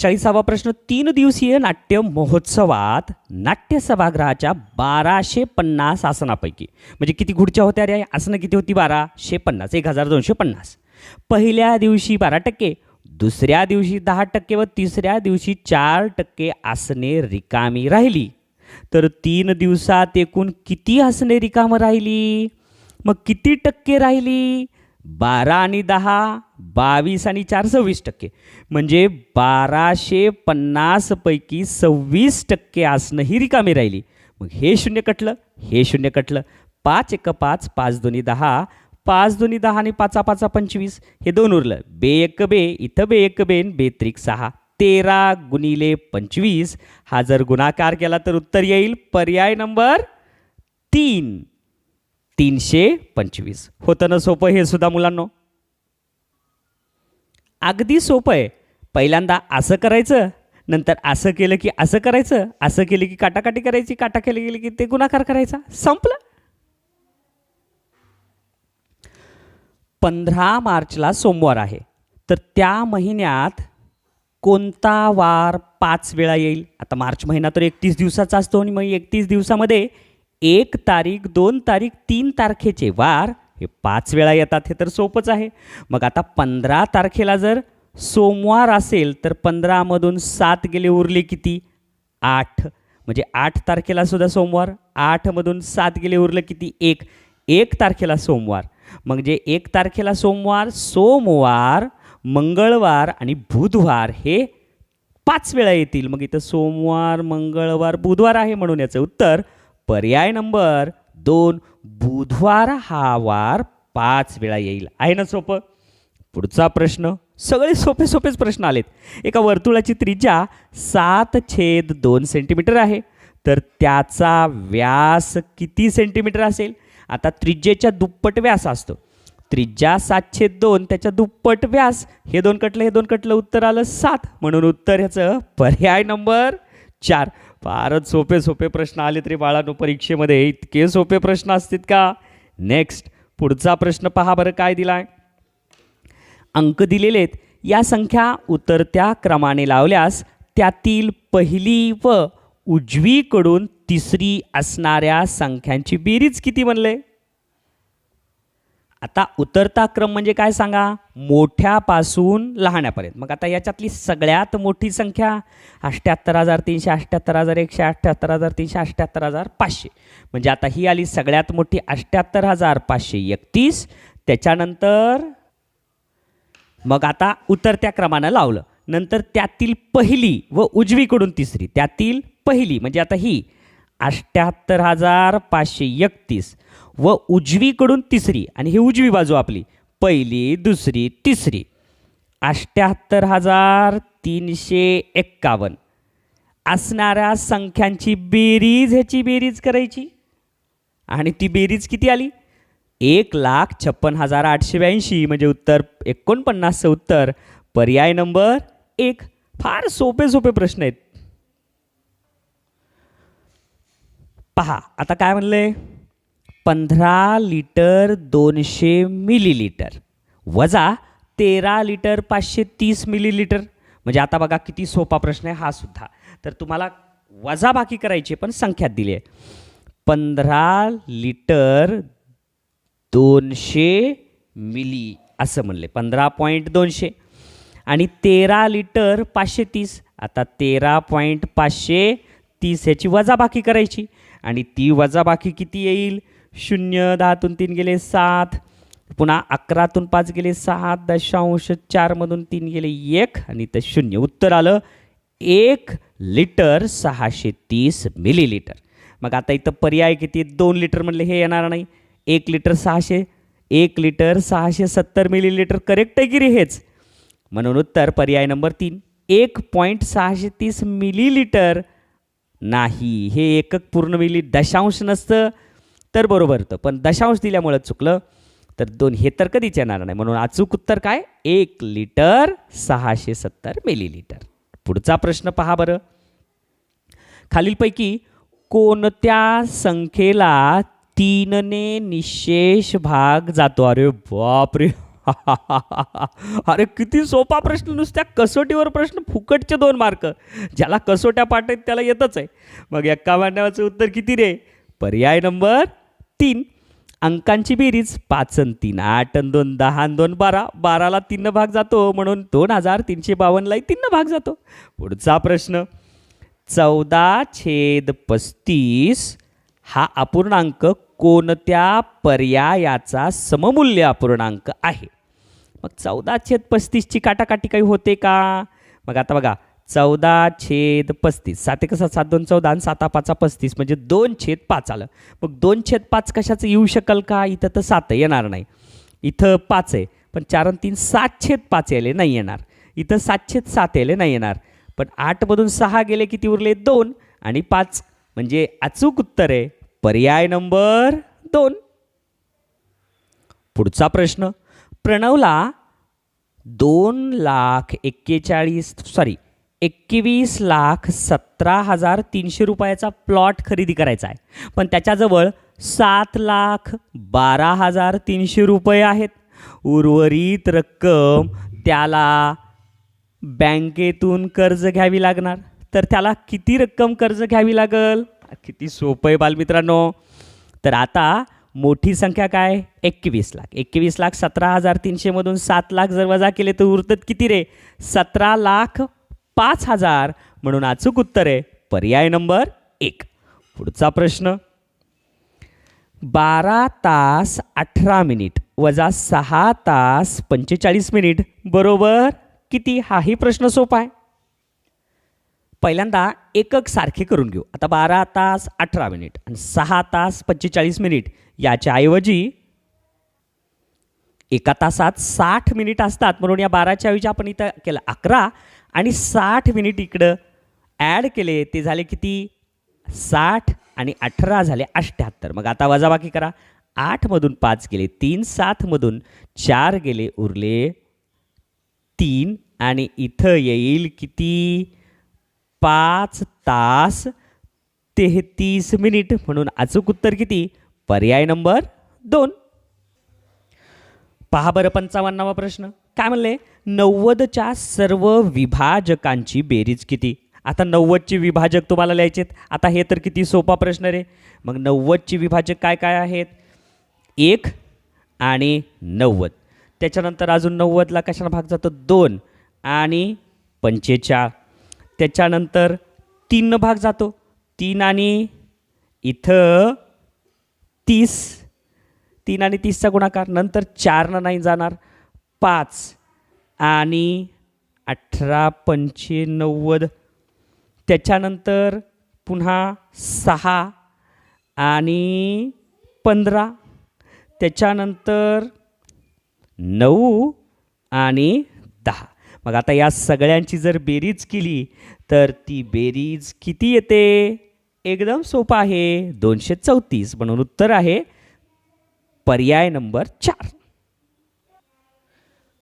चाळीसावा प्रश्न तीन दिवसीय नाट्य महोत्सवात नाट्य सभागृहाच्या बाराशे पन्नास आसनापैकी म्हणजे किती खुर्च्या होत्या रे? आसनं किती होती? बाराशे पन्नास एक हजार दोनशे पन्नास. पहिल्या दिवशी बारा टक्के दुसऱ्या दिवशी दहा टक्के व तिसऱ्या दिवशी चार टक्के आसने रिकामी राहिली. तर तीन दिवसात एकूण किती आसने रिकामं राहिली? मग किती टक्के राहिली? बारा आणि दहा? बावीस आणि चार सव्वीस टक्के. म्हणजे बाराशे पन्नासपैकी सव्वीस टक्के आसनं ही रिकामी राहिली. मग हे शून्य कटलं हे शून्य कटलं. पाच एक पाच पाच दोन्ही दहा पाच दोन्ही दहा आणि पाचा पाचा पंचवीस. हे दोन उरलं. बे एक बे इथं बे एक बेन बेत्रिक सहा. तेरा गुणिले पंचवीस. हा जर गुणाकार केला तर उत्तर येईल. पर्याय नंबर तीन. तीनशे पंचवीस. होतं ना सोपं हे सुद्धा मुलांनो. अगदी सोपं आहे. पहिल्यांदा असं करायचं नंतर असं केलं की असं करायचं असं केलं की काटाकाटी करायची काटा केलं गेलं की ते गुणाकार करायचा. संपलं. पंधरा मार्चला सोमवार आहे. तर त्या महिन्यात कोणता वार पाच वेळा येईल? आता मार्च महिना तर एकतीस दिवसाचा असतो आणि मग एकतीस दिवसामध्ये एक तारीख दोन तारीख तीन तारखेचे वार हे पाच वेळा येतात हे तर सोपंच आहे. मग आता पंधरा तारखेला जर सोमवार असेल तर पंधरामधून सात गेले उरले किती? आठ. म्हणजे आठ तारखेला सुद्धा सोमवार आठमधून सात गेले उरलं किती? एक. एक तारखेला सोमवार. मग जे एक तारखेला सोमवार सोमवार मंगळवार आणि बुधवार हे पाच वेळा येतील. मग इथं सोमवार मंगळवार बुधवार आहे म्हणून याचं उत्तर पर्याय नंबर दोन बुधवार हा वार पाच वेळा येईल. आहे ना सोपं? पुढचा प्रश्न. सगळे सोपे सोपेच प्रश्न आलेत. एका वर्तुळाची त्रिज्या सात छेद दोन सेंटीमीटर आहे. तर त्याचा व्यास किती सेंटीमीटर असेल? आता त्रिज्येच्या दुप्पट व्यास असतो. त्रिज्या सात छेद दोन त्याच्या दुप्पट व्यास हे दोन कटलं हे दोन कटलं उत्तर आलं सात. म्हणून उत्तर ह्याचं पर्याय नंबर चार. फारच सोपे सोपे प्रश्न आले तरी बाळांनो परीक्षेमध्ये इतके सोपे प्रश्न असतील का? नेक्स्ट पुढचा प्रश्न पहा बरं काय दिलाय. अंक दिलेले आहेत. या संख्या उतरत्या क्रमाने लावल्यास त्यातील पहिली व उजवीकडून तिसरी असणाऱ्या संख्यांची बेरीज किती बनले? आता उतरता क्रम म्हणजे काय सांगा? मोठ्यापासून लहाण्यापर्यंत मग आता याच्यातली सगळ्यात मोठी संख्या अठ्ठ्याहत्तर हजार तीनशे अठ्ठ्याहत्तर हजार एकशे अठ्ठ्याहत्तर हजार तीनशे अठ्ठ्याहत्तर हजार पाचशे. म्हणजे आता ही आली सगळ्यात मोठी अठ्ठ्याहत्तर हजार पाचशे एकतीस. त्याच्यानंतर मग आता उतरत्या क्रमानं लावलं. नंतर त्यातील पहिली व उजवीकडून तिसरी. त्यातील पहिली म्हणजे आता ही अष्ट्याहत्तर हजार पाचशे एकतीस व उजवीकडून तिसरी आणि ही उजवी बाजू आपली पहिली दुसरी तिसरी. अष्ट्याहत्तर हजार तीनशे एक्कावन्न. असणाऱ्या संख्यांची बेरीज ह्याची बेरीज करायची. आणि ती बेरीज किती आली? एक लाख छप्पन हजार आठशे ब्याऐंशी म्हणजे उत्तर एकोणपन्नासचं उत्तर पर्याय नंबर एक. फार सोपे सोपे प्रश्न आहेत. पहा आता काय म्हणले? पंधरा लिटर दोनशे मिलीलिटर. वजा तेरा लिटर पाचशे तीस मिलीलिटर. म्हणजे आता बघा किती सोपा प्रश्न आहे हा सुद्धा. तर तुम्हाला वजाबाकी करायची पण संख्यात दिली आहे. पंधरा लिटर दोनशे मिली असं म्हणले. पंधरा पॉईंट दोनशे. आणि तेरा लिटर पाचशे तीस. आता तेरा पॉईंट पाचशे तीस ह्याची वजाबाकी करायची. आणि ती वजाबाकी किती येईल? शून्य दहातून तीन गेले सात. पुन्हा अकरातून पाच गेले सात दशांश चारमधून तीन गेले एक आणि तर शून्य. उत्तर आलं एक लिटर सहाशे तीस मिलीलिटर मग आता इथं पर्याय किती? दोन लिटर म्हणले हे येणार नाही. एक लिटर सहाशे एक लिटर सहाशे सत्तर मिलीलिटर करेक्ट आहे की रे हेच? म्हणून उत्तर पर्याय नंबर तीन. एक पॉईंट सहाशे तीस मिलीलिटर नाही. हे एकक पूर्ण मिली दशांश नसतं. तर बरोबर होतं. पण दशांश दिल्यामुळं चुकलं तर दोन हे तर कधीच येणार नाही. म्हणून अचूक उत्तर काय? एक लिटर सहाशे सत्तर मिलीलिटर. पुढचा प्रश्न पहा बरं. खालीलपैकी कोणत्या संख्येला तीनने निशेष भाग जातो? अरे बापरे! अरे किती सोपा प्रश्न नुसत्या कसोटीवर प्रश्न फुकटचे दोन मार्क. ज्याला कसोट्या पाठत त्याला येतच आहे. मग एक्का मांडवाचं उत्तर किती रे? पर्याय नंबर तीन. अंकांची बेरीज पाच तीन आठ दोन दहा दोन बारा. बाराला तीन भाग जातो म्हणून दोन हजार तीनशे बावन्नलाही तीन भाग जातो. पुढचा प्रश्न. चौदा छेद पस्तीस हा अपूर्णांक कोणत्या पर्यायाचा सममूल्य अपूर्णांक आहे? मग चौदा छेद पस्तीसची काटाकाटी काही होते का? मग आता बघा चौदा छेद पस्तीस सात एक सात दोन चौदा आणि साता पाचा पस्तीस म्हणजे दोन छेद पाच आलं. मग दोन छेद पाच कशाचं येऊ शकल का? इथं तर सात येणार नाही. इथं पाच आहे पण चार आणि तीन सात छेद पाच यायले नाही येणार. इथं सात छेद सात यायले नाही येणार. पण आठमधून सहा गेले किती उरले? दोन. आणि पाच म्हणजे अचूक उत्तर आहे. पर्याय नंबर दोन. पुढचा प्रश्न प्रणवला दोन लाख एक्केचाळीस सॉरी एकवीस लाख सतरा हजार तीनशे रुपयाचा प्लॉट खरेदी करायचा आहे. पण त्याच्याजवळ सात लाख बारा हजार तीनशे रुपये आहेत. उर्वरित रक्कम त्याला बँकेतून कर्ज घ्यावी लागणार. तर त्याला किती रक्कम कर्ज घ्यावी लागल? किती सोपं आहे बालमित्रांनो. तर आता मोठी संख्या काय? एकवीस लाख. एकवीस लाख सतरा हजार तीनशेमधून सात लाख जर वजा केले तर उरतात किती रे? सतरा लाख पाच हजार. म्हणून अचूक उत्तर आहे पर्याय नंबर एक. पुढचा प्रश्न. बारा तास अठरा मिनिट वजा सहा तास पंचेचाळीस मिनिट. बरोबर? किती? हाही प्रश्न सोपा आहे. पहिल्यांदा एकक सारखे करून घेऊ. आता बारा तास अठरा मिनिट आणि सहा तास पंचेचाळीस मिनिट याच्याऐवजी एका तासात साठ मिनिट असतात. म्हणून या बाराच्या ऐवजी आपण इथं केलं अकरा आणि साठ मिनिट इकडं ॲड केले. ते झाले किती? साठ आणि अठरा झाले अठ्ठ्याहत्तर. मग आता वजाबाकी करा. आठमधून पाच गेले तीन सातमधून चार गेले उरले तीन आणि इथं येईल किती? पाच तास तेहतीस मिनिट म्हणून अचूक उत्तर किती? पर्याय नंबर दोन. पहा बरं पंचावन्नावा प्रश्न. काय म्हणले? नव्वदच्या सर्व विभाजकांची बेरीज किती? आता नव्वदची विभाजक तुम्हाला लिहायचेत. आता हे तर किती सोपा प्रश्न रे. मग नव्वदची विभाजक काय काय आहेत? एक आणि नव्वद. त्याच्यानंतर अजून नव्वदला कशाला भाग जातो? दोन आणि पंचेचाळ त्याच्यानंतर तीन भाग जातो. तीन आणि इथं तीस. तीन आणि तीसचा गुणाकार. नंतर चारनं नाही जाणार. पाच आणि अठरा पंचे नव्वद. त्याच्यानंतर पुन्हा सहा आणि पंधरा. त्याच्यानंतर नऊ आणि दहा. मग आता या सगळ्यांची जर बेरीज केली तर ती बेरीज किती येते? एकदम सोपं आहे. दोनशे चौतीस म्हणून उत्तर आहे पर्याय नंबर चार.